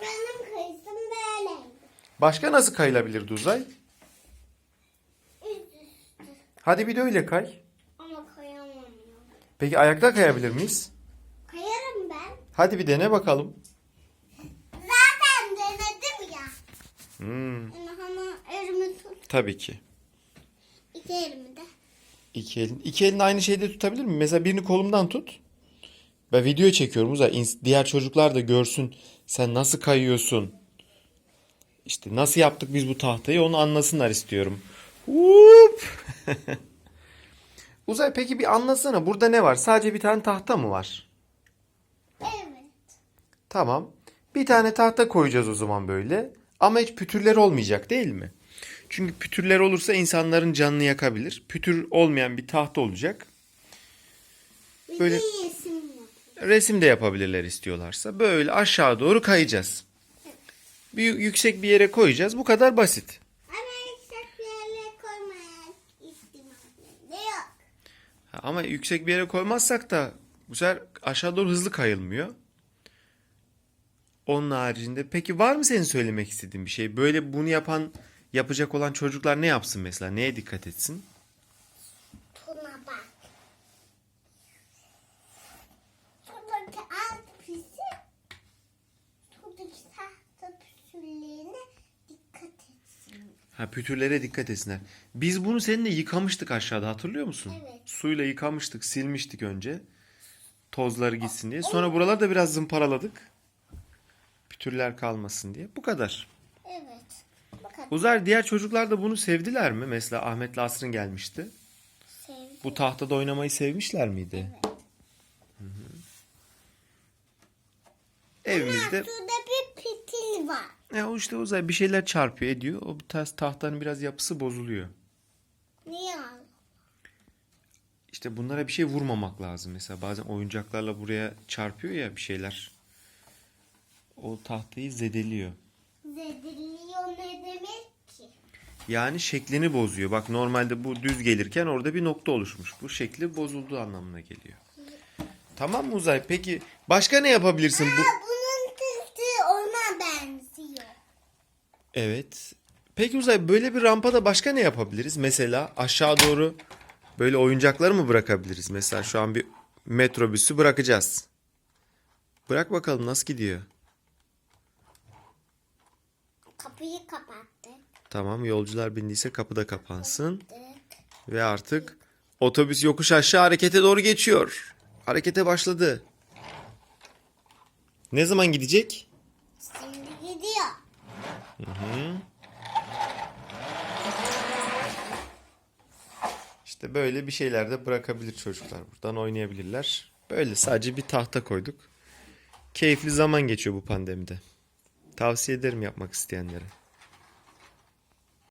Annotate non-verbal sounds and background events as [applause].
Benim kayısım böyleydi. Başka nasıl kayılabilirdi uzay? Üst üste. Hadi bir de öyle kay. Ama kayamam ya. Peki ayakta kayabilir miyiz? Kayarım ben. Hadi bir dene bakalım. Zaten denedim ya. Hmm, ama elimi tut. tabii ki. İki elimi de. İki elin. İki elin aynı şeyde tutabilir mi? Mesela birini kolumdan tut. Ben video çekiyorum uzay. Diğer çocuklar da görsün. Sen nasıl kayıyorsun? İşte nasıl yaptık biz bu tahtayı onu anlasınlar istiyorum. Hop! [laughs] uzay peki bir anlatsana. Burada ne var? Sadece bir tane tahta mı var? Evet. Tamam. Bir tane tahta koyacağız o zaman böyle. Ama hiç pütürler olmayacak değil mi? Çünkü pütürler olursa insanların canını yakabilir. Pütür olmayan bir tahta olacak. Bir Böyle- yok. Resim de yapabilirler istiyorlarsa. Böyle aşağı doğru kayacağız. Bir yüksek bir yere koyacağız. Bu kadar basit. Ama yüksek bir yere koymaya ihtimalle yok. Ha, Ama yüksek bir yere koymazsak da bu sefer aşağı doğru hızlı kayılmıyor. Onun haricinde peki var mı senin söylemek istediğin bir şey? Böyle bunu yapan yapacak olan çocuklar ne yapsın mesela? Neye dikkat etsin? Tuna bak. Şuradaki alt pisi şuradaki tahta püsürlerine dikkat etsin. Ha pütürlere dikkat etsinler. Biz bunu seninle yıkamıştık aşağıda hatırlıyor musun? Evet. Suyla yıkamıştık, silmiştik önce. Tozları gitsin diye. Sonra buraları da biraz zımparaladık. Pütürler kalmasın diye. Bu kadar. Evet. Bakın Uzar diğer çocuklar da bunu sevdiler mi? Mesela Ahmet Lasr'ın gelmişti. sevdim. Bu tahtada oynamayı sevmişler miydi? Hı hı. Evimizde Şurada bir pitil var. Ya o işte uzay bir şeyler çarpıyor ediyor. O tas- tahtanın biraz yapısı bozuluyor. Niye? İşte bunlara bir şey vurmamak lazım. Mesela bazen oyuncaklarla buraya çarpıyor ya bir şeyler. O tahtayı zedeliyor. Zediliyor ne demek ki? Yani şeklini bozuyor. Bak normalde bu düz gelirken orada bir nokta oluşmuş. Bu şekli bozulduğu anlamına geliyor. Tamam mı Uzay? Peki başka ne yapabilirsin bu? Evet. Peki Uzay böyle bir rampada başka ne yapabiliriz? Mesela aşağı doğru böyle oyuncakları mı bırakabiliriz? Mesela şu an bir metrobüsü bırakacağız. Bırak bakalım nasıl gidiyor? Kapıyı kapattık. Tamam yolcular bindiyse kapıda kapansın. Tık. Ve artık otobüs yokuş aşağı harekete doğru geçiyor. Harekete başladı. Ne zaman gidecek? Şimdi gidiyor. İşte böyle bir şeyler de bırakabilir çocuklar. Buradan oynayabilirler. Böyle sadece bir tahta koyduk. Keyifli zaman geçiyor bu pandemide. Tavsiye ederim yapmak isteyenlere.